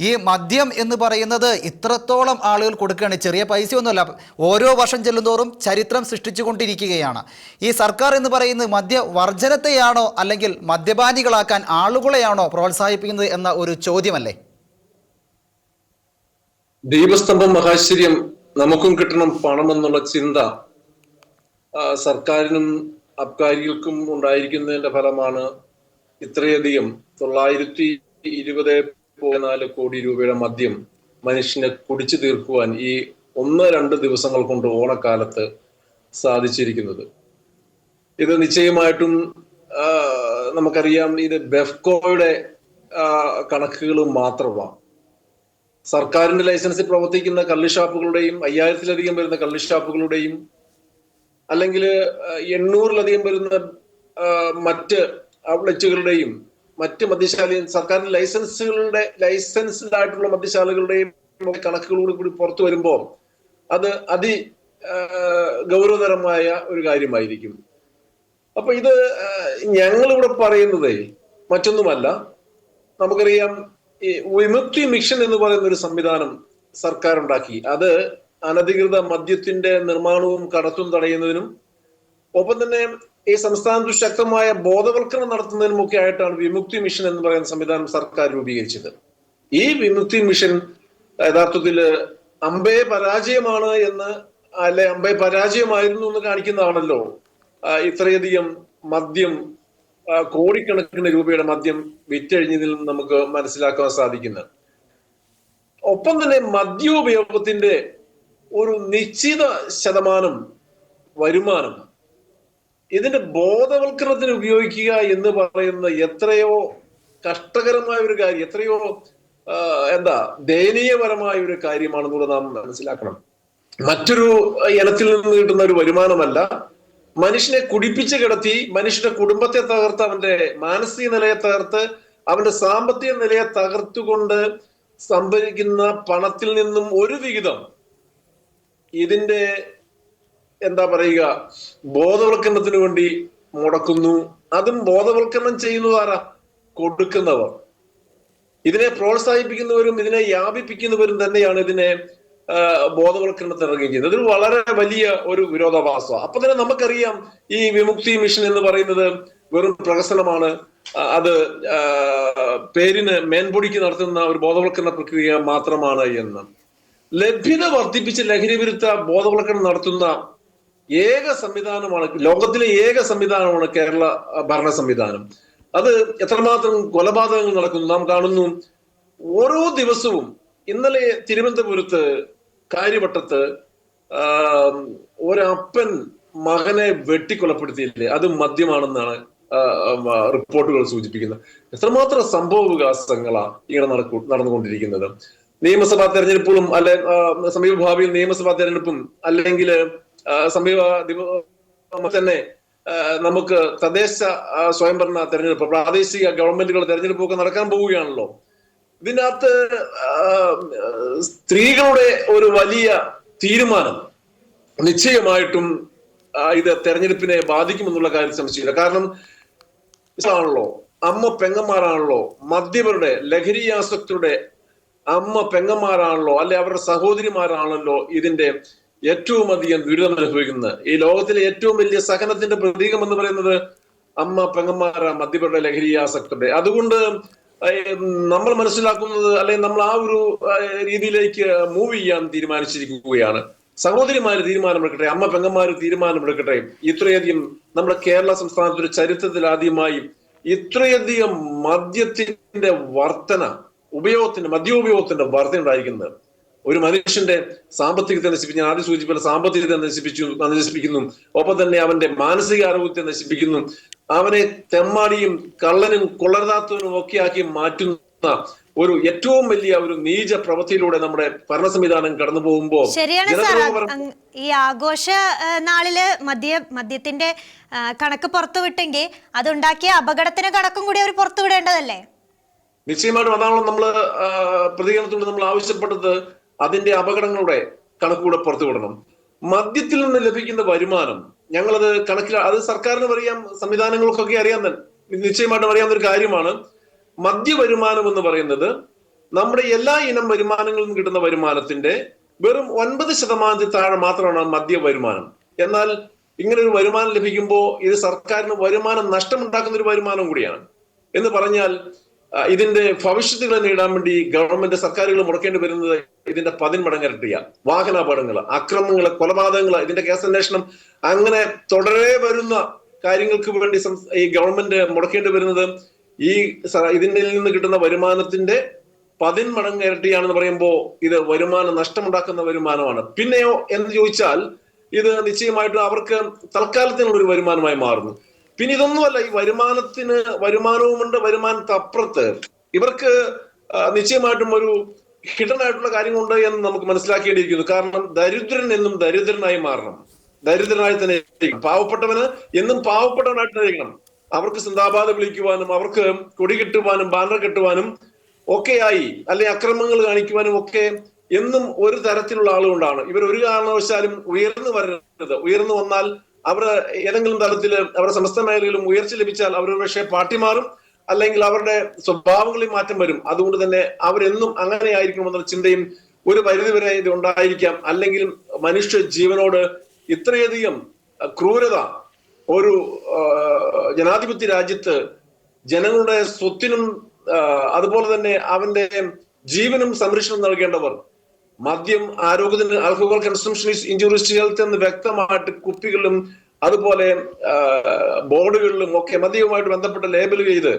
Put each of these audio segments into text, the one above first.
ഈ മദ്യം എന്ന് പറയുന്നത് ഇത്രത്തോളം ആളുകൾ കൊടുക്കുകയാണ്. ചെറിയ പൈസയൊന്നുമല്ല. ഓരോ വർഷം ചെല്ലുന്തോറും ചരിത്രം സൃഷ്ടിച്ചുകൊണ്ടിരിക്കുകയാണ്. ഈ സർക്കാർ എന്ന് പറയുന്നത് മദ്യവർജനത്തെയാണോ അല്ലെങ്കിൽ മദ്യപാനികളാക്കാൻ ആളുകളെയാണോ പ്രോത്സാഹിപ്പിക്കുന്നത് എന്ന ഒരു ചോദ്യമല്ലേ? ദീപസ്തംഭം മഹാശ്ചര്യം നമുക്കും കിട്ടണം പണം എന്നുള്ള ചിന്ത സർക്കാരിനും അബ്കാരികൾക്കും ഉണ്ടായിരിക്കുന്നതിന്റെ ഫലമാണ് ഇത്രയധികം. തൊള്ളായിരത്തി ഇരുപത് നാല് കോടി രൂപയുടെ മദ്യം മനുഷ്യനെ കുടിച്ചു തീർക്കുവാൻ ഈ ഒന്ന് രണ്ട് ദിവസങ്ങൾ കൊണ്ട് ഓണക്കാലത്ത് സാധിച്ചിരിക്കുന്നത്. ഇത് നിശ്ചയമായിട്ടും നമുക്കറിയാം ഇത് ബെഫ്കോയുടെ കണക്കുകൾ മാത്രമാണ്. സർക്കാരിന്റെ ലൈസൻസിൽ പ്രവർത്തിക്കുന്ന കള്ളുഷാപ്പുകളുടെയും അയ്യായിരത്തിലധികം വരുന്ന കള്ളുഷാപ്പുകളുടെയും അല്ലെങ്കിൽ എണ്ണൂറിലധികം വരുന്ന മറ്റ് ഔട്ട്ലെറ്റുകളുടെയും മറ്റ് മദ്യശാലയും സർക്കാരിന്റെ ലൈസൻസുകളുടെ ലൈസൻസ്ഡ് ആയിട്ടുള്ള മദ്യശാലകളുടെയും കണക്കുകളോട് കൂടി പുറത്തു വരുമ്പോൾ അത് അതി ഗൗരവതരമായ ഒരു കാര്യമായിരിക്കും. അപ്പൊ ഇത് ഞങ്ങളിവിടെ പറയുന്നത് മറ്റൊന്നുമല്ല. നമുക്കറിയാം ഈ വിമുക്തി മിഷൻ എന്ന് പറയുന്ന ഒരു സംവിധാനം സർക്കാർ ഉണ്ടാക്കി അത് അനധികൃത മദ്യത്തിന്റെ നിർമ്മാണവും കടത്തും തടയുന്നതിനും ഒപ്പം തന്നെ ഈ സംസ്ഥാനത്ത് ശക്തമായ ബോധവൽക്കരണം നടത്തുന്നതിനുമൊക്കെ ആയിട്ടാണ് വിമുക്തി മിഷൻ എന്ന് പറയുന്ന സംവിധാനം സർക്കാർ രൂപീകരിച്ചത്. ഈ വിമുക്തി മിഷൻ യഥാർത്ഥത്തിൽ അമ്പയെ പരാജയമാണ് എന്ന് അല്ലെ അമ്പയെ പരാജയമായിരുന്നു എന്ന് കാണിക്കുന്നതാണല്ലോ. ഇത്രയധികം മദ്യം കോടിക്കണക്കിന് രൂപയുടെ മദ്യം വിറ്റഴിഞ്ഞതിൽ നിന്ന് നമുക്ക് മനസ്സിലാക്കാൻ സാധിക്കുന്നത്. ഒപ്പം തന്നെ മദ്യോപയോഗത്തിന്റെ ഒരു നിശ്ചിത ശതമാനം വരുമാനം ഇതിന്റെ ബോധവൽക്കരണത്തിന് ഉപയോഗിക്കുക എന്ന് പറയുന്ന എത്രയോ കഷ്ടകരമായ ഒരു കാര്യം എത്രയോ എന്താ ദയനീയപരമായ ഒരു കാര്യമാണെന്നുള്ളത് നാം മനസ്സിലാക്കണം. മറ്റൊരു ഇനത്തിൽ നിന്ന് കിട്ടുന്ന ഒരു വരുമാനമല്ല മനുഷ്യനെ കുടിപ്പിച്ച് കിടത്തി മനുഷ്യന്റെ കുടുംബത്തെ തകർത്ത് അവന്റെ മാനസിക നിലയെ തകർത്ത് അവന്റെ സാമ്പത്തിക നിലയെ തകർത്തുകൊണ്ട് സംഭരിക്കുന്ന പണത്തിൽ നിന്നും ഒരു വിഹിതം ഇതിന്റെ എന്താ പറയുക ബോധവൽക്കരണത്തിന് വേണ്ടി മുടക്കുന്നു. അതും ബോധവൽക്കരണം ചെയ്യുന്നതാരാ കൊടുക്കുന്നവർ. ഇതിനെ പ്രോത്സാഹിപ്പിക്കുന്നവരും ഇതിനെ വ്യാപിപ്പിക്കുന്നവരും തന്നെയാണ് ഇതിനെ ബോധവൽക്കരണത്തിന് ഇറങ്ങുകയും ചെയ്യുന്നത് ഇതൊരു വളരെ വലിയ ഒരു വിരോധാഭാസമാണ് അപ്പൊ തന്നെ നമുക്കറിയാം ഈ വിമുക്തി മിഷൻ എന്ന് പറയുന്നത് വെറും പ്രഹസനമാണ്. അത് പേരിന് മേൻപൊടിക്ക് നടത്തുന്ന ഒരു ബോധവൽക്കരണ പ്രക്രിയ മാത്രമാണ് എന്ന്. ലഭ്യത വർദ്ധിപ്പിച്ച് ലഹരി വിരുദ്ധ ബോധവൽക്കരണം നടത്തുന്ന ഏക സംവിധാനമാണ് ലോകത്തിലെ ഏക സംവിധാനമാണ് കേരള ഭരണ സംവിധാനം. അത് എത്രമാത്രം കൊലപാതകങ്ങൾ നടക്കുന്നു നാം കാണുന്നു. ഓരോ ദിവസവും ഇന്നലെ തിരുവനന്തപുരത്ത് കാര്യവട്ടത്ത് ഒരപ്പൻ മകനെ വെട്ടിക്കൊലപ്പെടുത്തിയില്ലേ? അത് മദ്യമാണെന്നാണ് റിപ്പോർട്ടുകൾ സൂചിപ്പിക്കുന്നത്. എത്രമാത്രം സംഭവ വികാസങ്ങളാണ് ഇങ്ങനെ നടക്കു നടന്നുകൊണ്ടിരിക്കുന്നത്. നിയമസഭാ തെരഞ്ഞെടുപ്പുകളും അല്ലെ സമീപ ഭാവിയിൽ നിയമസഭാ തെരഞ്ഞെടുപ്പും അല്ലെങ്കിൽ സമീപ തന്നെ നമുക്ക് തദ്ദേശ സ്വയംഭരണ തെരഞ്ഞെടുപ്പ് പ്രാദേശിക ഗവൺമെന്റുകൾ തെരഞ്ഞെടുപ്പൊക്കെ നടക്കാൻ പോവുകയാണല്ലോ. ഇതിനകത്ത് സ്ത്രീകളുടെ ഒരു വലിയ തീരുമാനം നിശ്ചയമായിട്ടും ഇത് തെരഞ്ഞെടുപ്പിനെ ബാധിക്കുമെന്നുള്ള കാര്യം സംശയമില്ല. കാരണം ആണല്ലോ അമ്മ പെങ്ങന്മാരാണല്ലോ മദ്യപരുടെ ലഹരിയാസക്തരുടെ അമ്മ പെങ്ങന്മാരാണല്ലോ അല്ലെ അവരുടെ സഹോദരിമാരാണല്ലോ ഇതിന്റെ ഏറ്റവും അധികം ദുരിതം അനുഭവിക്കുന്നത്. ഈ ലോകത്തിലെ ഏറ്റവും വലിയ സഹനത്തിന്റെ പ്രതീകം എന്ന് പറയുന്നത് അമ്മ പെങ്ങന്മാരാ മദ്യപരുടെ ലഹരിയാസക്തരുടെ അതുകൊണ്ട് നമ്മൾ മനസ്സിലാക്കുന്നത് അല്ലെങ്കിൽ നമ്മൾ ആ ഒരു രീതിയിലേക്ക് മൂവ് ചെയ്യാൻ തീരുമാനിച്ചിരിക്കുകയാണ്. സഹോദരിമാര് തീരുമാനമെടുക്കട്ടെ അമ്മ പെങ്ങന്മാര് തീരുമാനമെടുക്കട്ടെ. ഇത്രയധികം നമ്മുടെ കേരള സംസ്ഥാനത്തിന്റെ ചരിത്രത്തിൽ ആദ്യമായി ഇത്രയധികം മദ്യത്തിന്റെ വർധന ഉപയോഗത്തിന്റെ മദ്യോപയോഗത്തിന്റെ വർധന ഉണ്ടായിരിക്കുന്നത്. ഒരു മനുഷ്യന്റെ സാമ്പത്തികത്തെ നശിപ്പിച്ച് ഞാൻ ആദ്യം സൂചിപ്പിച്ച സാമ്പത്തികത്തെ നശിപ്പിച്ചു നശിപ്പിക്കുന്നു. ഒപ്പം തന്നെ അവന്റെ മാനസിക ആരോഗ്യത്തെ നശിപ്പിക്കുന്നു. അവനെ തെമ്മാടിയും കള്ളനും കൊള്ളരുതാത്തവനും ഒക്കെ ആക്കി മാറ്റുന്ന ഒരു ഏറ്റവും വലിയ ഒരു നീച പ്രവൃത്തിയിലൂടെ നമ്മുടെ ഭരണ സംവിധാനം കടന്നു പോകുമ്പോൾ ശരിയാണ് സാർ. ഈ ആഘോഷ നാളിൽ മദ്യ മദ്യത്തിന്റെ കണക്ക് പുറത്തുവിട്ടെങ്കിൽ അതുണ്ടാക്കിയ അപകടത്തിന് കണക്കും കൂടി അവർ പുറത്തുവിടേണ്ടതല്ലേ? നിശ്ചയമായിട്ടും അതാണല്ലോ നമ്മൾ പ്രതികരണത്തോട് നമ്മൾ ആവശ്യപ്പെട്ടത് അതിന്റെ അപകടങ്ങളുടെ കണക്കുകൂടെ പുറത്തു വിടണം. മദ്യത്തിൽ നിന്ന് ലഭിക്കുന്ന വരുമാനം ഞങ്ങളത് കണക്കിൽ അത് സർക്കാരിനും അറിയാം സംവിധാനങ്ങൾക്കൊക്കെ അറിയാൻ നിശ്ചയമായിട്ടും അറിയാവുന്ന ഒരു കാര്യമാണ്. മദ്യ വരുമാനം എന്ന് പറയുന്നത് നമ്മുടെ എല്ലാ ഇനം വരുമാനങ്ങളിൽ നിന്നും കിട്ടുന്ന വരുമാനത്തിന്റെ വെറും ഒൻപത് ശതമാനത്തിൽ താഴെ മാത്രമാണ് മദ്യ വരുമാനം. എന്നാൽ ഇങ്ങനെ ഒരു വരുമാനം ലഭിക്കുമ്പോൾ ഇത് സർക്കാരിന് വരുമാനം നഷ്ടമുണ്ടാക്കുന്ന ഒരു വരുമാനം കൂടിയാണ്. എന്ന് പറഞ്ഞാൽ ഇതിന്റെ ഭവിഷ്യത്തുകളെ നേടാൻ വേണ്ടി ഗവൺമെന്റ് സർക്കാരുകൾ മുടക്കേണ്ടി വരുന്നത് ഇതിന്റെ പതിന്മടങ്ങ് ഇരട്ടിയാണ് വാഹനാപകടങ്ങൾ അക്രമങ്ങൾ കൊലപാതകങ്ങൾ ഇതിന്റെ കേസന്വേഷണം അങ്ങനെ തുടരെ വരുന്ന കാര്യങ്ങൾക്ക് വേണ്ടി ഈ ഗവൺമെന്റ് മുടക്കേണ്ടി വരുന്നത് ഈ ഇതിന്റെ നിന്ന് കിട്ടുന്ന വരുമാനത്തിന്റെ പതിന്മടങ്ങ് ഇരട്ടിയാണെന്ന് പറയുമ്പോൾ ഇത് വരുമാനം നഷ്ടമുണ്ടാക്കുന്ന വരുമാനമാണ്. പിന്നെയോ എന്ന് ചോദിച്ചാൽ ഇത് നിശ്ചയമായിട്ടും അവർക്ക് തൽക്കാലത്തിനുള്ള ഒരു വരുമാനമായി മാറുന്നു. പിന്നെ ഇതൊന്നുമല്ല ഈ വരുമാനത്തിന് വരുമാനവുമുണ്ട് വരുമാനത്തെ അപ്പുറത്ത്. ഇവർക്ക് നിശ്ചയമായിട്ടും ഒരു ഹിഡൻ ആയിട്ടുള്ള കാര്യങ്ങളുണ്ട് എന്ന് നമുക്ക് മനസ്സിലാക്കേണ്ടിയിരിക്കുന്നു. കാരണം ദരിദ്രൻ എന്നും ദരിദ്രനായി മാറണം. ദരിദ്രനായി തന്നെ. പാവപ്പെട്ടവന് എന്നും പാവപ്പെട്ടവനായിട്ട് ഇരിക്കണം. അവർക്ക് സിന്ദാബാദ് വിളിക്കുവാനും അവർക്ക് കൊടി കെട്ടുവാനും ബാനർ കെട്ടുവാനും ഒക്കെയായി അല്ലെ അക്രമങ്ങൾ കാണിക്കുവാനും ഒക്കെ എന്നും ഒരു തരത്തിലുള്ള ആളുകൊണ്ടാണ്. ഇവർ ഒരു കാരണവശാലും ഉയർന്നു വരരുത്. ഉയർന്നു വന്നാൽ അവർ ഏതെങ്കിലും തലത്തിൽ അവരുടെ സമസ്ത മേഖലയിലും ഉയർച്ച ലഭിച്ചാൽ അവർ പക്ഷേ പാർട്ടി മാറും അല്ലെങ്കിൽ അവരുടെ സ്വഭാവങ്ങളിൽ മാറ്റം വരും. അതുകൊണ്ട് തന്നെ അവരെന്നും അങ്ങനെ ആയിരിക്കണമെന്നുള്ള ചിന്തയും ഒരു പരിധി വരെ ഇത് ഉണ്ടായിരിക്കാം. അല്ലെങ്കിൽ മനുഷ്യ ജീവനോട് ഇത്രയധികം ക്രൂരത ഒരു ജനാധിപത്യ രാജ്യത്ത് ജനങ്ങളുടെ സ്വത്തിനും അതുപോലെ തന്നെ അവന്റെ ജീവനും സംരക്ഷണം നൽകേണ്ടവർ മദ്യം ആരോഗ്യത്തിന് alcohol consumption is injuries health എന്ന് വ്യക്തമായിട്ട് കുപ്പികളിലും അതുപോലെ ബോർഡുകളിലും ഒക്കെ മദ്യവുമായിട്ട് ബന്ധപ്പെട്ട ലേബൽ ചെയ്ത്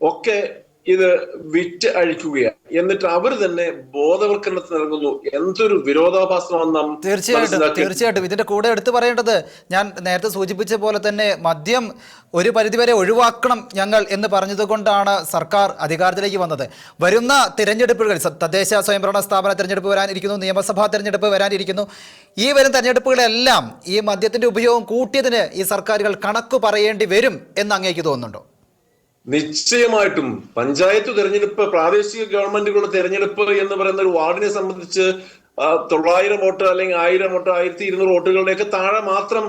ഒക്കെ ഇത് വിറ്റ് അഴിക്കുകയാണ്. എന്നിട്ട് അവർ തന്നെ ബോധവൽക്കരണത്തിന് ഇറങ്ങുന്നു. എന്തൊരു വിരോധാഭാസമാണെന്ന് നാം തീർച്ചയായിട്ടും തീർച്ചയായിട്ടും. ഇതിന്റെ കൂടെ എടുത്തു പറയേണ്ടത് ഞാൻ നേരത്തെ സൂചിപ്പിച്ച പോലെ തന്നെ മദ്യം ഒരു പരിധിവരെ ഒഴിവാക്കണം ഞങ്ങൾ എന്ന് പറഞ്ഞതുകൊണ്ടാണ് സർക്കാർ അധികാരത്തിലേക്ക് വന്നത്. വരുന്ന തിരഞ്ഞെടുപ്പുകൾ തദ്ദേശ സ്വയംഭരണ സ്ഥാപന തിരഞ്ഞെടുപ്പ് വരാനിരിക്കുന്നു നിയമസഭാ തിരഞ്ഞെടുപ്പ് വരാനിരിക്കുന്നു. ഈ വരും തെരഞ്ഞെടുപ്പുകളെല്ലാം ഈ മദ്യത്തിന്റെ ഉപയോഗം കൂട്ടിയതിന് ഈ സർക്കാരുകൾ കണക്ക് പറയേണ്ടി വരും എന്ന് അങ്ങേക്ക് തോന്നുന്നുണ്ടോ? നിശ്ചയമായിട്ടും പഞ്ചായത്ത് തെരഞ്ഞെടുപ്പ് പ്രാദേശിക ഗവൺമെന്റുകളുടെ തെരഞ്ഞെടുപ്പ് എന്ന് പറയുന്ന ഒരു വാർഡിനെ സംബന്ധിച്ച് തൊള്ളായിരം വോട്ട് അല്ലെങ്കിൽ ആയിരം വോട്ട് ആയിരത്തി ഇരുന്നൂറ് വോട്ടുകളുടെയൊക്കെ താഴെ മാത്രം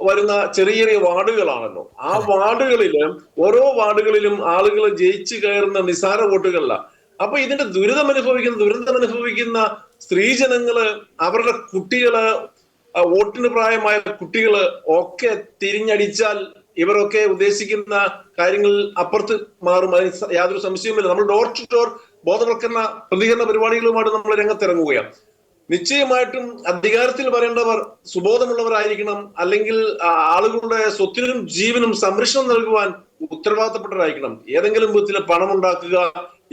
വരുന്ന ചെറിയ ചെറിയ വാർഡുകളാണല്ലോ. ആ വാർഡുകളിൽ ഓരോ വാർഡുകളിലും ആളുകൾ ജയിച്ചു കയറുന്ന നിസാര വോട്ടുകളല്ല. അപ്പൊ ഇതിന്റെ ദുരിതം അനുഭവിക്കുന്ന ദുരന്തം അനുഭവിക്കുന്ന സ്ത്രീജനങ്ങൾ അവരുടെ കുട്ടികൾ വോട്ടിന് പ്രായമായ കുട്ടികൾ ഒക്കെ തിരിഞ്ഞടിച്ചാൽ ഇവരൊക്കെ ഉദ്ദേശിക്കുന്ന കാര്യങ്ങൾ അപ്പുറത്ത് മാറും. അതിന് യാതൊരു സംശയവുമില്ല. നമ്മൾ ഡോർ ടു ഡോർ ബോധവൽക്കരണ പ്രതികരണ പരിപാടികളുമായിട്ട് നമ്മൾ രംഗത്തിറങ്ങുകയാണ്. നിശ്ചയമായിട്ടും അധികാരത്തിൽ വരേണ്ടവർ സുബോധമുള്ളവരായിരിക്കണം. അല്ലെങ്കിൽ ആളുകളുടെ സ്വത്തിനും ജീവനും സംരക്ഷണം നൽകുവാൻ ഉത്തരവാദിത്തപ്പെട്ടവരായിരിക്കണം. ഏതെങ്കിലും വിധത്തിൽ പണം ഉണ്ടാക്കുക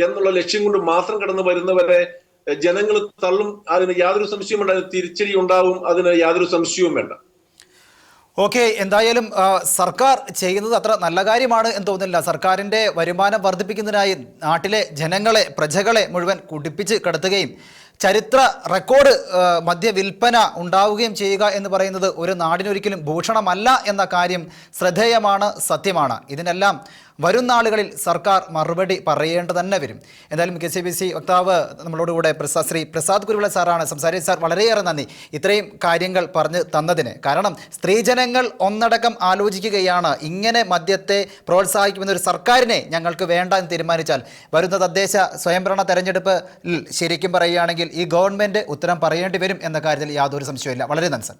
എന്നുള്ള ലക്ഷ്യം കൊണ്ട് മാത്രം കടന്നു വരുന്നവരെ ജനങ്ങൾ തള്ളും. അതിന് യാതൊരു സംശയവും വേണ്ട അതിന് തിരിച്ചടി ഉണ്ടാവും. അതിന് യാതൊരു സംശയവും വേണ്ട. ഓക്കെ എന്തായാലും സർക്കാർ ചെയ്യുന്നത് അത്ര നല്ല കാര്യമാണ് എന്ന് തോന്നുന്നില്ല. സർക്കാരിന്റെ വരുമാനം വർദ്ധിപ്പിക്കുന്നതിനായി നാട്ടിലെ ജനങ്ങളെ പ്രജകളെ മുഴുവൻ കുടിപ്പിച്ച് കിടത്തുകയും ചരിത്ര റെക്കോർഡ് മദ്യവിൽപ്പന മദ്യ വിൽപ്പന ഉണ്ടാവുകയും ചെയ്യുക എന്ന് പറയുന്നത് ഒരു നാടിനൊരിക്കലും ഭൂഷണമല്ല എന്ന കാര്യം ശ്രദ്ധേയമാണ് സത്യമാണ്. ഇതിനെല്ലാം വരും നാളുകളിൽ സർക്കാർ മറുപടി പറയേണ്ടത് തന്നെ വരും. എന്തായാലും കെ സി ബി സി വക്താവ് നമ്മളോടുകൂടെ പ്രസാദ് ശ്രീ പ്രസാദ് കുരുവിള സാറാണ് സംസാരിച്ചത്. സാർ വളരെയേറെ നന്ദി. ഇത്രയും കാര്യങ്ങൾ പറഞ്ഞു തന്നതിന്. കാരണം സ്ത്രീജനങ്ങൾ ഒന്നടക്കം ആലോചിക്കുകയാണ്. ഇങ്ങനെ മദ്യത്തെ പ്രോത്സാഹിപ്പിക്കുന്ന ഒരു സർക്കാരിനെ ഞങ്ങൾക്ക് വേണ്ട എന്ന് തീരുമാനിച്ചാൽ വരുന്ന തദ്ദേശ സ്വയംഭരണ തെരഞ്ഞെടുപ്പിൽ ശരിക്കും പറയുകയാണെങ്കിൽ ഈ ഗവൺമെന്റ് ഉത്തരം പറയേണ്ടി വരും എന്ന കാര്യത്തിൽ യാതൊരു സംശയമില്ല വളരെ നന്ദി